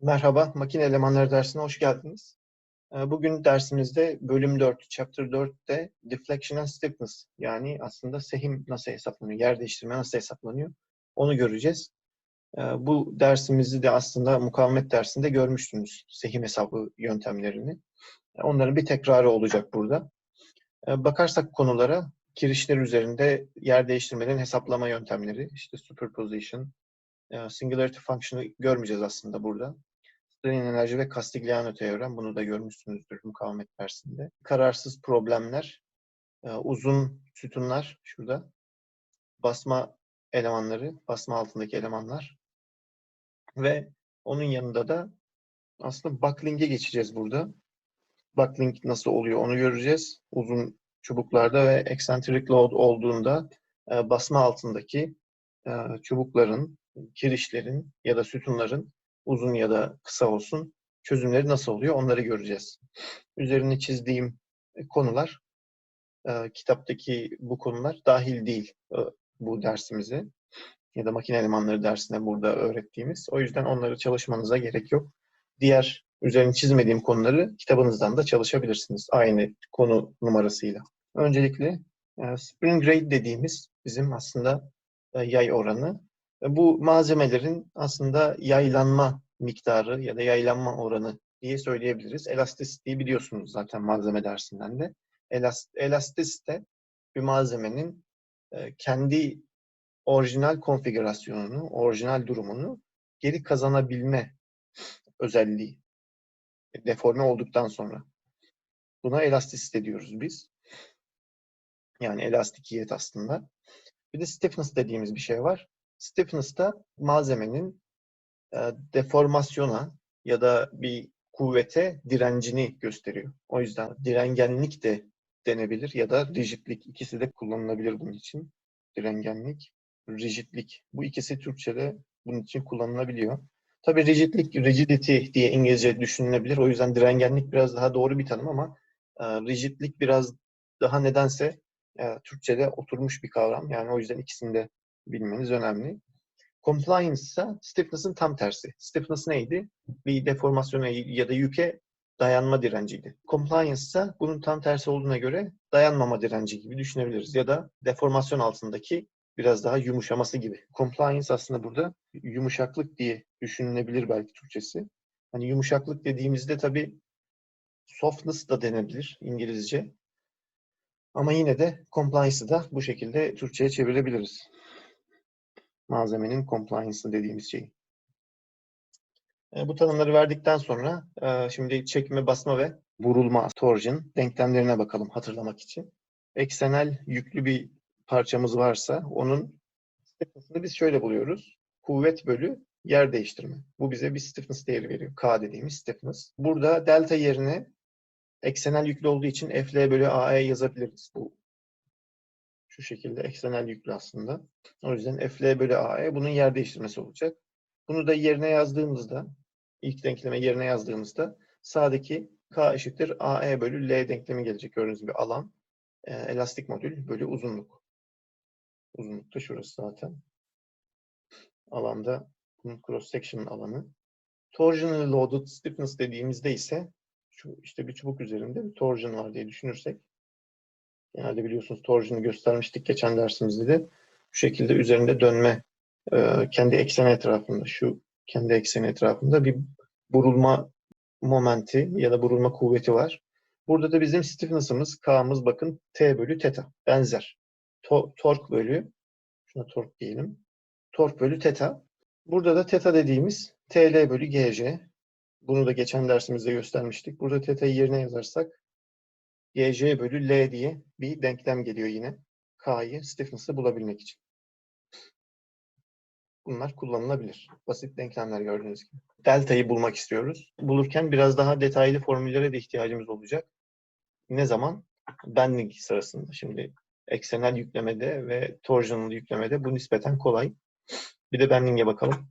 Merhaba, makine elemanları dersine hoş geldiniz. Ee, Bugün dersimizde bölüm 4, chapter 4'te deflection and stiffness yani aslında sehim nasıl hesaplanıyor, yer değiştirme nasıl hesaplanıyor onu göreceğiz. Ee, Bu dersimizi de aslında mukavemet dersinde görmüştünüz, sehim hesabı yöntemlerini. Onların bir tekrarı olacak burada. Ee, Bakarsak konulara, kirişler üzerinde yer değiştirmelerin hesaplama yöntemleri, işte superposition, e, singularity function'ı görmeyeceğiz aslında burada. Strain enerji ve Castigliano teorem. Bunu da görmüşsünüzdür mukavemet dersinde. Kararsız problemler, e, uzun sütunlar şurada. Basma elemanları, basma altındaki elemanlar. Ve onun yanında da aslında buckling'e geçeceğiz burada. Buckling nasıl oluyor onu göreceğiz. Uzun çubuklarda ve eccentric load olduğunda e, basma altındaki e, çubukların, kirişlerin ya da sütunların uzun ya da kısa olsun çözümleri nasıl oluyor onları göreceğiz. Üzerini çizdiğim konular e, kitaptaki bu konular dahil değil e, bu dersimize ya da makine elemanları dersine burada öğrettiğimiz. O yüzden onları çalışmanıza gerek yok. Diğer üzerini çizmediğim konuları kitabınızdan da çalışabilirsiniz aynı konu numarasıyla. Öncelikle e, spring rate dediğimiz bizim aslında e, yay oranı. E, Bu malzemelerin aslında yaylanma miktarı ya da yaylanma oranı diye söyleyebiliriz. Elastisiteyi biliyorsunuz zaten malzeme dersinden de. Elast elastisite bir malzemenin e, kendi orijinal konfigürasyonunu, orijinal durumunu geri kazanabilme özelliği. Deforme olduktan sonra. Buna elastisite diyoruz biz. Yani elastikiyet aslında. Bir de stiffness dediğimiz bir şey var. Stiffness da malzemenin e, deformasyona ya da bir kuvvete direncini gösteriyor. O yüzden direngenlik de denebilir ya da rigidlik. ikisi de kullanılabilir bunun için. Direngenlik, rigidlik. Bu ikisi Türkçe'de bunun için kullanılabiliyor. Tabii rigidlik, rigidity diye İngilizce düşünülebilir. O yüzden direngenlik biraz daha doğru bir tanım ama e, rigidlik biraz daha nedense e, Türkçe'de oturmuş bir kavram. Yani o yüzden ikisini de bilmeniz önemli. Compliance ise stiffness'ın tam tersi. Stiffness neydi? Bir deformasyona ya da yüke dayanma direnciydi. Compliance ise bunun tam tersi olduğuna göre dayanmama direnci gibi düşünebiliriz. Ya da deformasyon altındaki biraz daha yumuşaması gibi. Compliance aslında burada yumuşaklık diye düşünülebilir belki Türkçesi. Hani yumuşaklık dediğimizde tabii softness da denebilir İngilizce. Ama yine de compliance'ı da bu şekilde Türkçe'ye çevirebiliriz. Malzemenin compliance'ı dediğimiz şey. E, bu tanımları verdikten sonra e, şimdi çekme, basma ve vurulma, torsion denklemlerine bakalım hatırlamak için. Eksenel yüklü bir parçamız varsa onun stiffness'ını biz şöyle buluyoruz. Kuvvet bölü yer değiştirme. Bu bize bir stiffness değeri veriyor. K dediğimiz stiffness. Burada delta yerine eksenel yüklü olduğu için FL bölü AE yazabiliriz. Bu şu şekilde eksenel yüklü aslında. O yüzden FL bölü AE bunun yer değiştirmesi olacak. Bunu da yerine yazdığımızda, ilk denkleme yerine yazdığımızda sağdaki K eşittir AE bölü L denklemi gelecek. Gördüğünüz gibi alan, e, elastik modül bölü uzunluk. Uzunluk da şurası zaten. Alanda bunun cross section alanı. Torsionally loaded stiffness dediğimizde ise şu işte bir çubuk üzerinde bir torsion var diye düşünürsek genelde biliyorsunuz torsion'u göstermiştik geçen dersimizde de şu şekilde üzerinde dönme e, kendi ekseni etrafında şu kendi ekseni etrafında bir burulma momenti ya da burulma kuvveti var. Burada da bizim stiffness'ımız K'mız bakın T bölü teta benzer. To tork bölü şuna tork diyelim. Tork bölü teta. Burada da teta dediğimiz TL bölü GC. Bunu da geçen dersimizde göstermiştik. Burada teta'yı yerine yazarsak GC bölü L diye bir denklem geliyor yine. K'yı, stiffness'ı bulabilmek için. Bunlar kullanılabilir. Basit denklemler gördüğünüz gibi. Delta'yı bulmak istiyoruz. Bulurken biraz daha detaylı formüllere de ihtiyacımız olacak. Ne zaman? Bending sırasında. Şimdi eksenel yüklemede ve torsional yüklemede bu nispeten kolay. Bir de bending'e bakalım.